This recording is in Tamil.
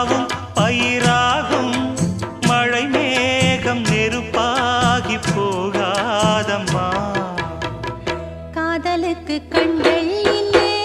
பூராவும் பயிராகும். மழை மேகம் நெருப்பாகி போகாதம்மா. காதலுக்கு கண்கள் இல்லை.